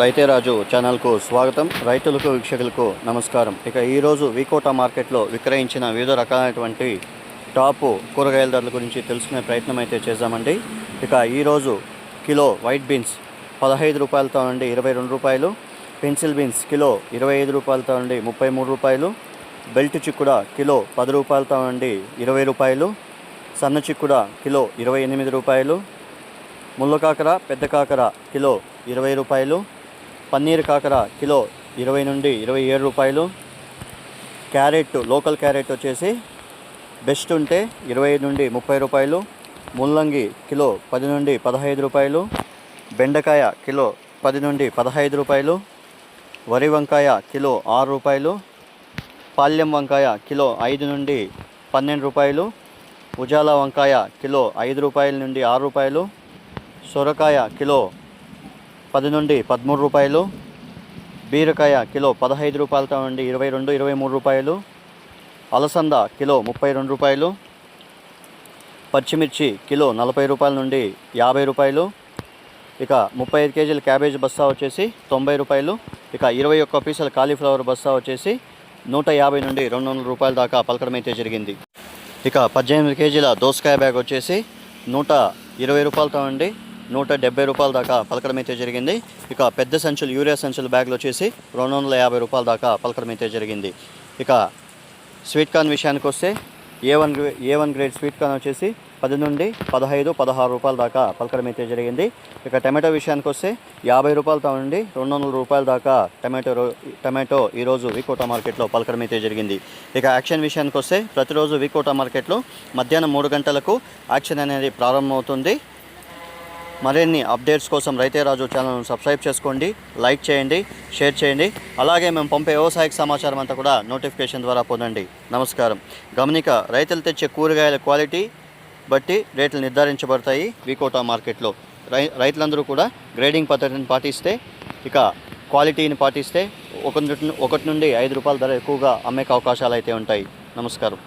రైతే రాజు ఛానల్కు స్వాగతం. రైతులకు వీక్షకులకు నమస్కారం. ఇక ఈరోజు వికోటా మార్కెట్లో విక్రయించిన వివిధ రకాలైనటువంటి టాపు కూరగాయల ధరల గురించి తెలుసుకునే ప్రయత్నం అయితే చేశామండి ఇక ఈరోజు కిలో వైట్ బీన్స్ పదహైదు రూపాయలతో నుండి ఇరవై రెండు రూపాయలు పెన్సిల్ బీన్స్ కిలో ఇరవై ఐదు రూపాయలతో నుండి ముప్పై మూడు రూపాయలు బెల్ట్ చిక్కుడ కిలో పది రూపాయలతో నుండి ఇరవై రూపాయలు సన్న చిక్కుడ కిలో ఇరవై ఎనిమిది రూపాయలు ముళ్ళకాకర పెద్ద కాకర కిలో ఇరవై రూపాయలు పన్నీర్ కాకర కిలో ఇరవై నుండి ఇరవై ఏడు రూపాయలు. క్యారెట్ లోకల్ క్యారెట్ వచ్చేసి బెస్ట్ ఉంటే ఇరవై నుండి ముప్పై రూపాయలు. ముల్లంగి కిలో పది నుండి పదహైదు రూపాయలు. బెండకాయ కిలో పది నుండి పదహైదు రూపాయలు. వరి వంకాయ కిలో ఆరు రూపాయలు. పాల్యం వంకాయ కిలో ఐదు నుండి పన్నెండు రూపాయలు. ఉజాల వంకాయ కిలో ఐదు రూపాయల నుండి ఆరు రూపాయలు. సొరకాయ కిలో పది నుండి పదమూడు రూపాయలు. బీరకాయ కిలో పదహైదు రూపాయలతో నుండి ఇరవై రెండు ఇరవై మూడు రూపాయలు. అలసంద కిలో ముప్పై రెండు రూపాయలు. పచ్చిమిర్చి కిలో నలభై రూపాయల నుండి యాభై రూపాయలు. ఇక ముప్పై ఐదు కేజీల క్యాబేజ్ బస్తా వచ్చేసి తొంభై రూపాయలు. ఇక ఇరవై ఒక్క పీసుల కాలీఫ్లవర్ బస్తా వచ్చేసి నూట యాభై నుండి రెండు వందల రూపాయల దాకా పలకడం అయితే జరిగింది. ఇక పద్దెనిమిది కేజీల దోసకాయ బ్యాగ్ వచ్చేసి నూట ఇరవై రూపాయలతో నుండి నూట డెబ్బై రూపాయల దాకా పలకడం అయితే జరిగింది. ఇక పెద్ద సంచులు యూరియా సంచుల బ్యాగులు వచ్చేసి రెండు వందల యాభై రూపాయల దాకా పలకడం అయితే జరిగింది. ఇక స్వీట్ కార్న్ విషయానికి వస్తే A one A one grade sweet corn వచ్చేసి పది నుండి పదహైదు పదహారు రూపాయల దాకా పలకడం అయితే జరిగింది. ఇక టమాటో విషయానికి వస్తే యాభై రూపాయలతో నుండి రెండు వందల రూపాయల దాకా టమాటో రో- టమాటో ఈరోజు వికోటా మార్కెట్లో పలకడం అయితే జరిగింది. ఇక యాక్షన్ విషయానికి వస్తే ప్రతిరోజు వికోటా మార్కెట్లో మధ్యాహ్నం మూడు గంటలకు యాక్షన్ అనేది ప్రారంభమవుతుంది. మరిన్ని అప్డేట్స్ కోసం రైతే రాజు ఛానల్ను సబ్స్క్రైబ్ చేసుకోండి లైక్ చేయండి షేర్ చేయండి. అలాగే మేము పంపే వ్యవసాయక సమాచారం అంతా కూడా నోటిఫికేషన్ ద్వారా పొందండి. నమస్కారం. గమనిక రైతులు తెచ్చే కూరగాయల క్వాలిటీ బట్టి రేట్లు నిర్ధారించబడతాయి వికోటా మార్కెట్లో. రై రైతులందరూ కూడా గ్రేడింగ్ పద్ధతిని పాటిస్తే ఇక క్వాలిటీని పాటిస్తే ఒకటి ఒకటి నుండి ఐదు రూపాయల ధర ఎక్కువగా అమ్మేకి అవకాశాలు అయితే ఉంటాయి. నమస్కారం.